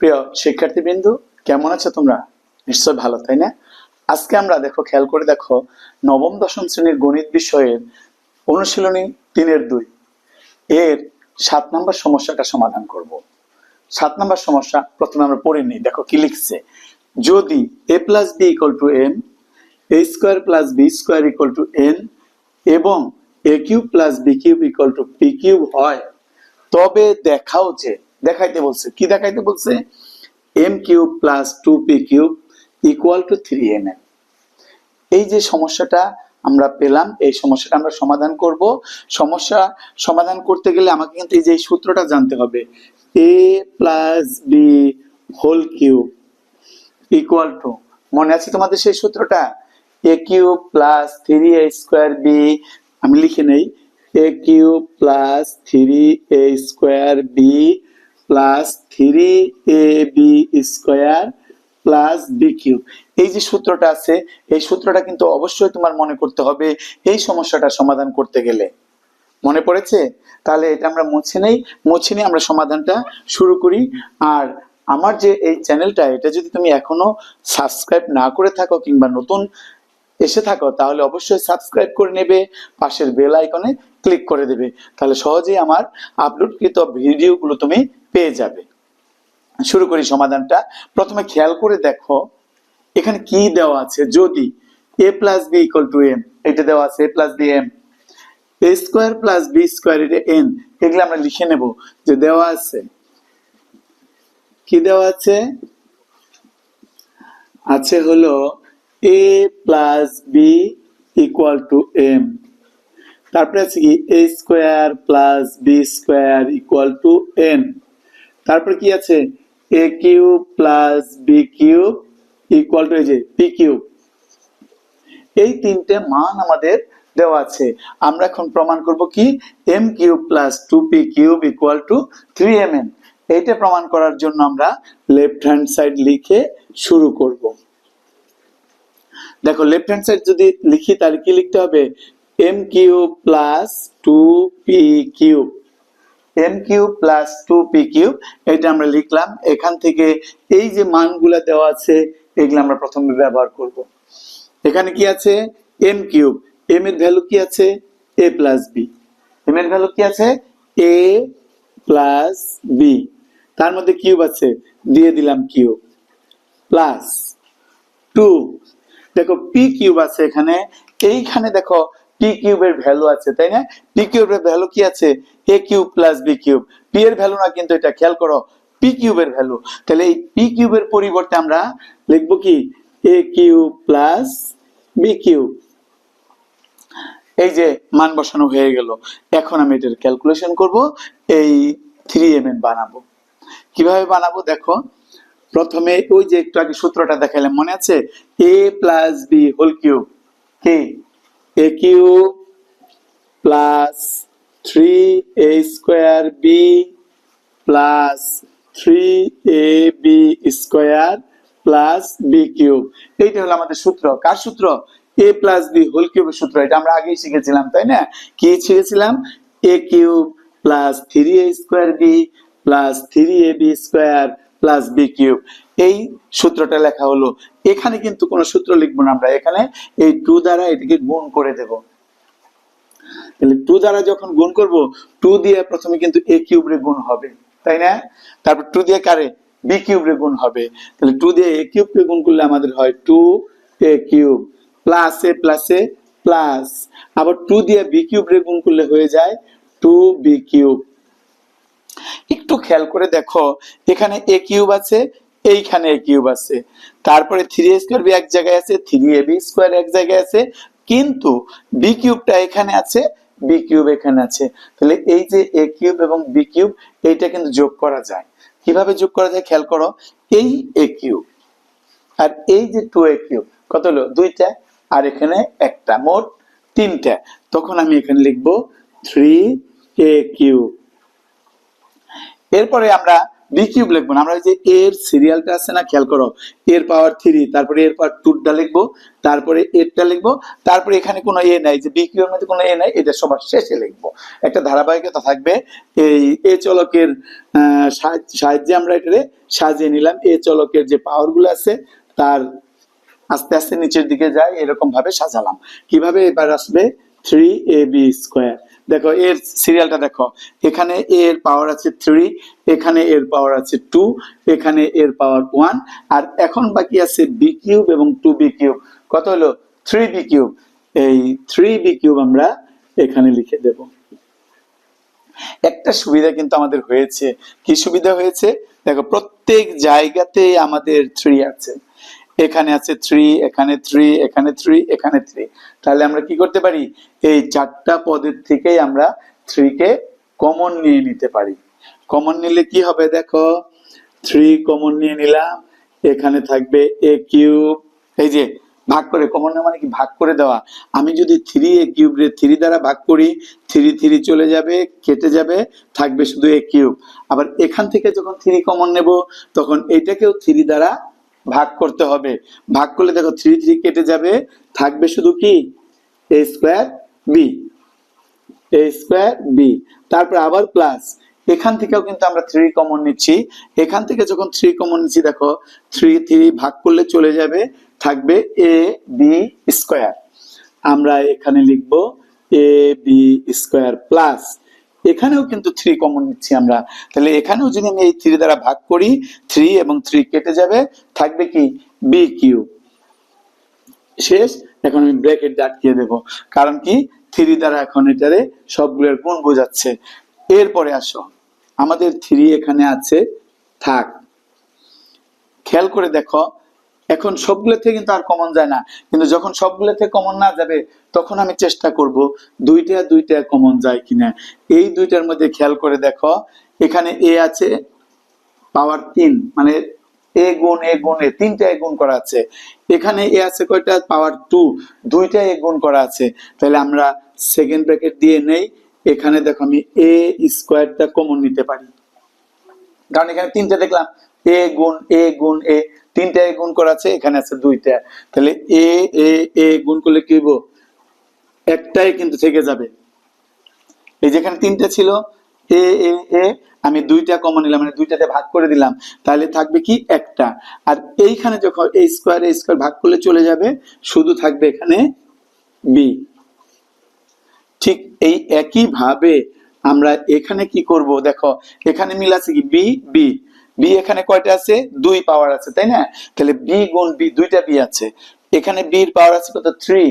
প্রিয় শিক্ষার্থীবৃন্দু, কেমন আছো তোমরা? নিশ্চয় ভালো, তাই না? আজকে আমরা দেখো, খেয়াল করে দেখো, নবম, দশম শ্রেণির গণিত বিষয়ের অনুশীলনী তিনের দুই। এর সাত নম্বর সমস্যাটা সমাধান করব। সাত নম্বর সমস্যা প্রথমে আমরা পড়ে নিই, দেখো কি লিখছে। যদি A plus B equal to N A square plus B square equal to N এবং A cube plus B cube equal to P cube হয়, তবে দেখাও যে দেখাইতে বলছে। কি দেখাইতে বলছে? M cube plus two P cube equal to three M M এই যে সমস্যাটা আমরা পেলাম, এই সমস্যাটা আমরা সমাধান করব। সমস্যা সমাধান করতে গেলে আমাকে কিন্তু এই যে সূত্রটা জানতে হবে। A plus B whole cube equal to মনে আছে তোমাদের সেই সূত্রটা? A cube plus three A square B আমি লিখে নেই। A cube plus three A square B plus three A B square plus B cube এই যে সূত্রটা আছে, এই সূত্রটা কিন্তু অবশ্যই তোমার মনে করতে হবে এই সমস্যাটা সমাধান করতে গেলে। মনে পড়েছে? তাহলে এটা আমরা মুছে নেই। মুছে নিয়ে আমরা সমাধানটা শুরু করি। আর আমার যে এই চ্যানেলটা, এটা যদি তুমি এখনও সাবস্ক্রাইব না করে থাকো কিংবা নতুন এসে থাকো, তাহলে অবশ্যই সাবস্ক্রাইব করে নেবে। পাশের বেল আইকনে ক্লিক করে দেবে। তাহলে সহজেই আমার আপলোডকৃত ভিডিওগুলো তুমি পেয়ে যাবে। শুরু করি সমাধানটা। প্রথমে খেয়াল করে দেখো, এখানে কি দেওয়া আছে? যদি A plus B equal to M এটা দেওয়া আছে A plus B M A square plus B square এটা এন এগুলো আমরা লিখে নেব যে দেওয়া আছে। কি দেওয়া আছে? আছে হলো A plus B equal to M তারপরে আছে কি? A square plus B square equal to N তারপরে কি আছে? A cube plus B cube equal to এই যে পি কিউব এই তিনটে মান আমাদের দেওয়া আছে। আমরা এখন প্রমাণ করব কি? M cube plus two P cube equal to three M N এইটা প্রমাণ করার জন্য আমরা লেফট হ্যান্ড সাইড লিখে শুরু করব। দেখো লেফট হ্যান্ড সাইড যদি লিখি, তাহলে কি লিখতে হবে? M cube plus two P cube M cube plus two P cube এটা আমরা লিখলাম। এখান থেকে এই যে মানগুলা দেওয়া আছে, এগুলো আমরা প্রথমে ব্যবহার করব। এখানে কি আছে? এম কিউব এম এর ভ্যালু কি আছে? এ প্লাস বি এম এর ভ্যালু কি আছে? এ প্লাস বি তার মধ্যে কিউব আছে, দিয়ে দিলাম কিউব প্লাস টু দেখো পি কিউব আছে এখানে। এইখানে দেখো পি কিউবের ভ্যালু আছে, তাই না? পি কিউবের ভ্যালু কি আছে? A cube plus B cube P এর ভ্যালু না, কিন্তু এটা খেয়াল করো পি কিউবের ভ্যালু তাহলে এই পি কিউবের পরিবর্তে আমরা লিখব কি? A cube plus B cube এই যে মান বসানো হয়ে গেল। এখন আমি এটার ক্যালকুলেশন করব। এই থ্রি এম এন বানাবো। কীভাবে বানাবো? দেখো, প্রথমে ওই যে একটু আগে সূত্রটা দেখাইলাম, মনে আছে? A plus B whole cube K A cube plus three A square B plus three A B square plus B cube এইটা হলো আমাদের সূত্র। কার সূত্র? এ প্লাস বি হোল কিউবের সূত্র। এটা আমরা আগেই শিখেছিলাম, তাই না? কি শিখেছিলাম? A cube plus three A square B plus three A B square plus B cube এই সূত্রটা লেখা হলো। এখানে কিন্তু কোনো সূত্র লিখব না আমরা। এখানে এই টু দ্বারা এটাকে গুণ করে দেব। তাহলে টু দ্বারা যখন গুণ করব টু দিয়ে প্রথমে কিন্তু এ কিউব রে গুণ হবে। তাই না? তারপর টু দিয়ে কারে? বি কিউব রে গুণ হবে। তাহলে টু দিয়ে এ কিউব কে গুণ করলে আমাদের হয় two A cube plus A plus A plus আবার টু দিয়ে বি কিউব রে গুণ করলে হয়ে যায় টু বি কিউব একটু খেয়াল করে দেখো, এখানে এ কিউব আছে, এইখানে এ কিউব আছে। তারপরে থ্রি স্কোয়ার বি এক জায়গায় আছে থ্রি এ বি স্কোয়ার এক জায়গায় আছে। কিন্তু বি কিউবটা এখানে আছে বি কিউব এখানে আছে। তাহলে এই যে এ কিউব এবং বি কিউব এইটা কিন্তু যোগ করা যায়। কীভাবে যোগ করা যায় খেয়াল করো? এই এ কিউব আর এই যে টু এ কিউব কত হলো? দুইটা আর এখানে একটা, মোট তিনটা। তখন আমি এখানে লিখব থ্রি এ কিউব এরপরে আমরা বি কিউব লিখব না, আমরা যে এর সিরিয়ালটা আছে না, খেয়াল করো এর পাওয়ার থ্রি তারপরে এর পাওয়ার টুটা লিখব, তারপরে এরটা লিখব, তারপরে এখানে কোনো এ নাই, যে বি কিউবের মধ্যে কোনো এ নাই, এটা সবার শেষে লিখব। একটা ধারাবাহিকতা থাকবে, এই এ চলকের সাহায্য- আমরা এটারে সাজিয়ে নিলাম এ চলকের যে পাওয়ারগুলো আছে, তার আস্তে আস্তে নিচের দিকে যায় এরকম ভাবে সাজালাম। কীভাবে এবার আসবে? থ্রি এ বি স্কোয়ার দেখো, এর সিরিয়ালটা দেখো। এখানে এর পাওয়ার আছে থ্রি এখানে এর পাওয়ার আছে টু এখানে এর পাওয়ার ওয়ান আর এখন বাকি আছে বি কিউব এবং টু বি কিউব কত হলো? থ্রি বি কিউব এই থ্রি বি কিউব আমরা এখানে লিখে দেব। একটা সুবিধা কিন্তু আমাদের হয়েছে। কি সুবিধা হয়েছে? দেখো, প্রত্যেক জায়গাতে আমাদের থ্রি আছে। এখানে আছে থ্রি এখানে থ্রি এখানে থ্রি এখানে থ্রি তাহলে আমরা কি করতে পারি? এই চারটা পদের থেকেই আমরা থ্রি কে কমন নিয়ে নিতে পারি। কমন নিলে কি হবে দেখো? থ্রি কমন নিয়ে নিলাম। এখানে থাকবে এ কিউব এই যে, ভাগ করে কমন মানে কি? ভাগ করে দেওয়া। আমি যদি থ্রি এ কিউব রে থ্রি দ্বারা ভাগ করি থ্রি থ্রি চলে যাবে, কেটে যাবে, থাকবে শুধু এ কিউব আবার এখান থেকে যখন থ্রি কমন নেব, তখন এইটাকেও থ্রি দ্বারা ভাগ করতে হবে। ভাগ করলে দেখো থ্রি থ্রি কেটে যাবে। থাকবে শুধু কি? A square B A square B তারপর আবার প্লাস এখান থেকেও কিন্তু আমরা থ্রি কমন নিচ্ছি। এখান থেকে যখন থ্রি কমন নিচ্ছি, দেখো থ্রি থ্রি ভাগ করলে চলে যাবে, থাকবে এ বি স্কোয়ার আমরা এখানে লিখব এ বি স্কোয়ার প্লাস এখানেও কিন্তু থ্রি কমন নিচ্ছি আমরা। তাহলে এখানেও যদি আমি এই থ্রি দ্বারা ভাগ করি থ্রি এবং থ্রি কেটে যাবে, থাকবে কি? বি কিউ শেষ, এখন আমি ব্র্যাকেট আটকিয়ে দেব। কারণ কি? থ্রি দ্বারা এখন এটারে সবগুলোর গুণ বোঝাচ্ছে। এরপরে আসো। আমাদের থ্রি এখানে আছে, থাক। খেয়াল করে দেখো এখন সবগুলো থেকে কিন্তু আর কমন যায় না। কিন্তু যখন সবগুলো থেকে কমন না যাবে, তখন আমি চেষ্টা করব দুইটা দুইটা কমন যায় কিনা। এই দুইটার মধ্যে খেয়াল করে দেখো, এখানে এ আছে পাওয়ার তিন মানে এ গুণ এ গুণ এ তিনটা এ গুণ করা আছে। এখানে এ আছে কয়টা? পাওয়ার টু দুইটা এ গুণ করা আছে। তাহলে আমরা সেকেন্ড ব্র্যাকেট দিয়ে নেই। এখানে দেখো আমি এ স্কোয়ারটা কমন নিতে পারি। কারণ এখানে তিনটা দেখলাম। এ গুণ এ গুণ এ তিনটা এ গুণ করা আছে, এখানে আছে দুইটা। তাহলে এ এ এ গুণ করলে কি হইব? একটাই কিন্তু থেকে যাবে। এই যেখানে তিনটা ছিল, এ এ এ, আমি দুইটা কমন নিলাম মানে দুইটাতে ভাগ করে দিলাম, তাহলে থাকবে কি একটা। আর এইখানে যখন এই স্কোয়ার এই স্কোয়ার ভাগ করলে চলে যাবে, শুধু থাকবে এখানে বি ঠিক এই একই ভাবে আমরা এখানে কি করব? দেখো, এখানে মিল আছে কি? বি বি বি এখানে কয়টা আছে? দুই পাওয়ার আছে, তাই না? তাহলে বি গুণ বি দুইটা বি আছে। এখানে বি এর পাওয়ার আছে কত? থ্রি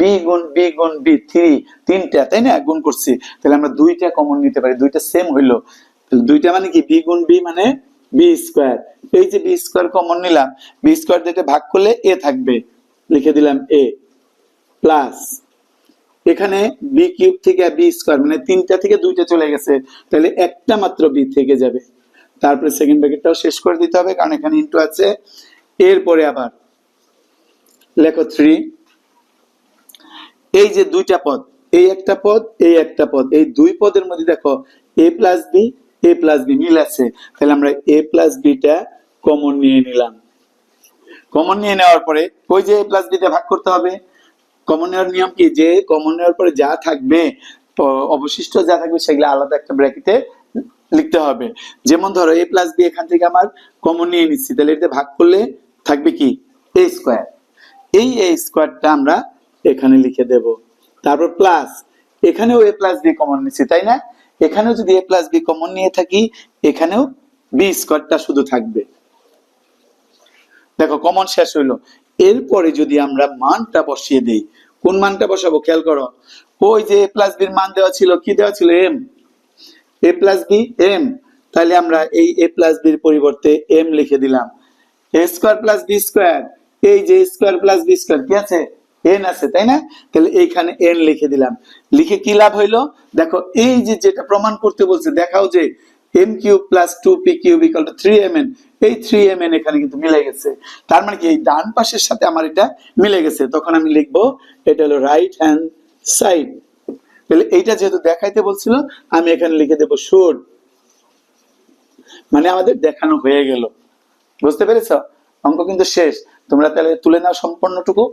বি গুণ বি গুণ বি থ্রি তিনটা, তাই না? গুণ করছি। তাহলে আমরা দুইটা কমন নিতে পারি। দুইটা সেম হইল। দুইটা মানে কি? বি গুণ বি মানে বি স্কোয়ার এই যে বি স্কোয়ার কমন নিলাম বি স্কোয়ার যেটা ভাগ করলে এ থাকবে। লিখে দিলাম এ প্লাস এখানে বি কিউব থেকে বি স্কোয়ার মানে তিনটা থেকে দুইটা চলে গেছে। তাহলে একটা মাত্র বি থেকে যাবে। তারপরে সেকেন্ড ব্র্যাকেটটাও শেষ করে দিতে হবে, কারণ এখানে ইন্টু আছে। এরপরে আবার লেখো থ্রি এই যে দুইটা পদ, এই একটা পদ, এই একটা পদ, এই দুই পদের মধ্যে দেখো A plus B A plus B মিল আছে। তাহলে আমরা এ প্লাস বিটা কমন নিয়ে নিলাম। কমন নিয়ে নেওয়ার পরে ওই যে এ প্লাস বিটা ভাগ করতে হবে। কমন নেওয়ার নিয়ম কি? যে কমন নেওয়ার পরে যা থাকবে, অবশিষ্ট যা থাকবে সেগুলো আলাদা একটা ব্র্যাকেটে লিখতে হবে। যেমন ধরো এ প্লাস বি এখান থেকে আমার কমন নিয়ে নিচ্ছি। তাহলে এটা ভাগ করলে থাকবে কি? এ স্কোয়ার এই এ স্কোয়ারটা আমরা এখানে লিখে দেব। তারপর প্লাস এখানেও এ প্লাস বি কমন নিচ্ছি, তাই না? এখানেও যদি এ প্লাস বি কমন নিয়ে থাকি, এখানেও বি স্কোয়ারটা শুধু থাকবে। দেখো কমন শেষ হইল। এরপরে যদি আমরা মানটা বসিয়ে দেই, কোন মানটা বসাবো? খেয়াল করো। ওই যে এ প্লাস বির মান দেওয়া ছিল, কি দেওয়া ছিল? M A plus B M তাহলে আমরা এই এ প্লাস বির পরিবর্তে এম লিখে দিলাম। A square plus B square এই যে স্কোয়ার প্লাস বি স্কোয়ার কি আছে? এন আছে, তাই না? তাহলে এইখানে এন লিখে দিলাম। লিখে কি লাভ হইল? দেখো, এই যে যেটা প্রমাণ করতে বলছে, দেখাও যে M cube plus two P cube equal to three M N এই থ্রি এম এন এখানে কিন্তু মিলে গেছে। তার মানে কি, এই ডান পাশের সাথে আমার এটা মিলে গেছে। তখন আমি লিখব, এটা হলো রাইট হ্যান্ড সাইড তাহলে এইটা যেহেতু দেখাইতে বলছিল, আমি এখানে লিখে দেবো শুড মানে আমাদের দেখানো হয়ে গেল। বুঝতে পেরেছ? অঙ্ক কিন্তু শেষ। তোমরা তাহলে তুলে নাও সম্পূর্ণটুকু।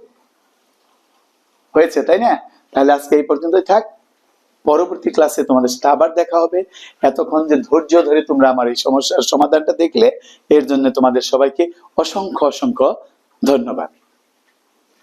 হয়েছে, তাই না? তাহলে আজকে এই পর্যন্তই থাক। পরবর্তী ক্লাসে তোমাদের সাথে আবার দেখা হবে। এতক্ষণ যে ধৈর্য ধরে তোমরা আমার এই সমস্যার সমাধানটা দেখলে, এর জন্য তোমাদের সবাইকে অসংখ্য অসংখ্য ধন্যবাদ।